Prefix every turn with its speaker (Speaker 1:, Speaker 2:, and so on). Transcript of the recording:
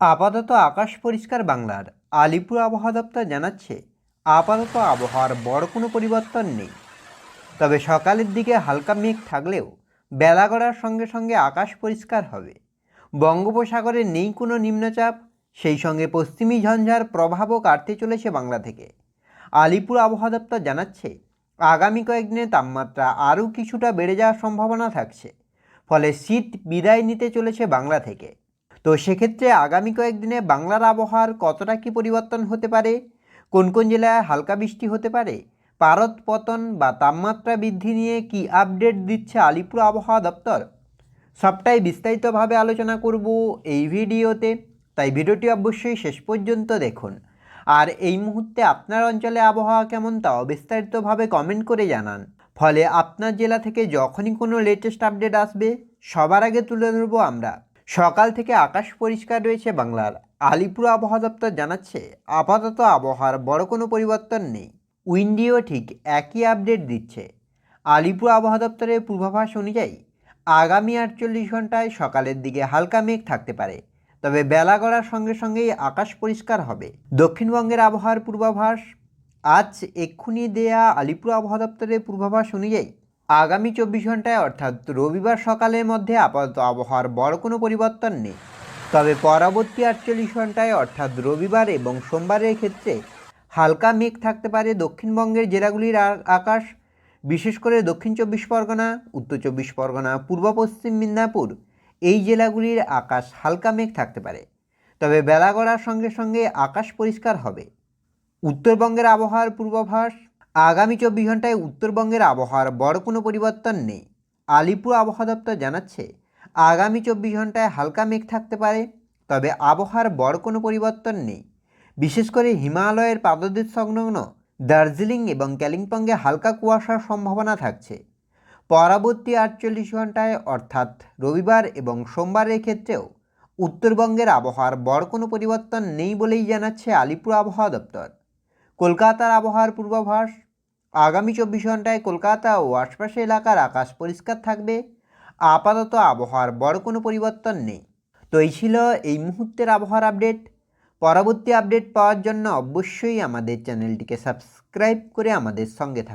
Speaker 1: আপাতত আকাশ পরিষ্কার বাংলার। আলিপুর আবহাওয়া দপ্তর জানাচ্ছে, আপাতত আবহাওয়ার বড় কোনো পরিবর্তন নেই। তবে সকালের দিকে হালকা মেঘ থাকলেও বেলা গড়ার সঙ্গে সঙ্গে আকাশ পরিষ্কার হবে। বঙ্গোপসাগরে নেই কোনো নিম্নচাপ, সেই সঙ্গে পশ্চিমী ঝঞ্ঝার প্রভাবও কাটতে চলেছে বাংলা থেকে। আলিপুর আবহাওয়া দপ্তর জানাচ্ছে, আগামী কয়েকদিনে তাপমাত্রা আরও কিছুটা বেড়ে যাওয়ার সম্ভাবনা থাকছে, ফলে শীত বিদায় নিতে চলেছে বাংলা থেকে। তো সেক্ষেত্রে আগামী কয়েকদিনে বাংলার আবহাওয়ার কতটা কি পরিবর্তন হতে পারে? কোন কোন জেলায় হালকা বৃষ্টি হতে পারে? পারদ পতন বা তাপমাত্রা বৃদ্ধি নিয়ে কি আপডেট দিচ্ছে আলিপুর আবহাওয়া দপ্তর? সবটাই বিস্তারিতভাবে আলোচনা করব এই ভিডিওতে। তাই ভিডিওটি অবশ্যই শেষ পর্যন্ত দেখুন। আর এই মুহূর্তে আপনার অঞ্চলে আবহাওয়া কেমন তাও বিস্তারিতভাবে কমেন্ট করে জানান। ফলে আপনার জেলা থেকে যখনই কোনো লেটেস্ট আপডেট আসবে, সবার আগে তুলে ধরবো আমরা। সকাল থেকে আকাশ পরিষ্কার রয়েছে বাংলার। আলিপুর আবহাওয়া দপ্তর জানাচ্ছে, আপাতত আবহাওয়ার বড় কোনো পরিবর্তন নেই। উইন্ডিও ঠিক একই আপডেট দিচ্ছে। আলিপুর আবহাওয়া দপ্তরের পূর্বাভাস অনুযায়ী, আগামী আটচল্লিশ ঘন্টায় সকালের দিকে হালকা মেঘ থাকতে পারে। তবে বেলা গড়ার সঙ্গে সঙ্গেই আকাশ পরিষ্কার হবে। দক্ষিণবঙ্গের আবহাওয়ার পূর্বাভাস, আজ এক্ষুনি দেয়া আলিপুর আবহাওয়া দপ্তরের পূর্বাভাস অনুযায়ী আগামী চব্বিশ ঘন্টায় অর্থাৎ রবিবার সকালের মধ্যে আপাতত আবহাওয়ার বড় কোনো পরিবর্তন নেই। তবে পরবর্তী আটচল্লিশ ঘন্টায় অর্থাৎ রবিবার এবং সোমবারের ক্ষেত্রে হালকা মেঘ থাকতে পারে দক্ষিণবঙ্গের জেলাগুলির আকাশ, বিশেষ করে দক্ষিণ চব্বিশ পরগনা, উত্তর চব্বিশ পরগনা, পূর্ব পশ্চিম মিদনাপুর, এই জেলাগুলির আকাশ হালকা মেঘ থাকতে পারে। তবে বেলা গড়ার সঙ্গে সঙ্গে আকাশ পরিষ্কার হবে। উত্তরবঙ্গের আবহাওয়ার পূর্বাভাস আগামী চব্বিশ ঘন্টায় উত্তরবঙ্গের আবহাওয়ার বড় কোনো পরিবর্তন নেই। আলিপুর আবহাওয়া দপ্তর জানাচ্ছে, আগামী চব্বিশ ঘন্টায় হালকা মেঘ থাকতে পারে, তবে আবহাওয়ার বড় কোনো পরিবর্তন নেই। বিশেষ করে হিমালয়ের পাদদেশ সংলগ্ন দার্জিলিং এবং কালিম্পংয়ে হালকা কুয়াশার সম্ভাবনা থাকছে। পরবর্তী আটচল্লিশ ঘন্টায় অর্থাৎ রবিবার এবং সোমবারের ক্ষেত্রেও, উত্তরবঙ্গের আবহাওয়ার বড় কোনো পরিবর্তন নেই বলেই জানাচ্ছে আলিপুর আবহাওয়া দপ্তর। কলকাতার আবহাওয়ার পূর্বাভাস আগামী চব্বিশ ঘন্টায় কলকাতা ও আশপাশের এলাকার আকাশ পরিষ্কার থাকবে। আপাতত আবহাওয়ার বড় কোনো পরিবর্তন নেই। তো এই ছিল এই মুহূর্তের আবহাওয়ার আপডেট। পরবর্তী আপডেট পাওয়ার জন্য অবশ্যই আমাদের চ্যানেলটিকে সাবস্ক্রাইব করে আমাদের সঙ্গে থাকুন।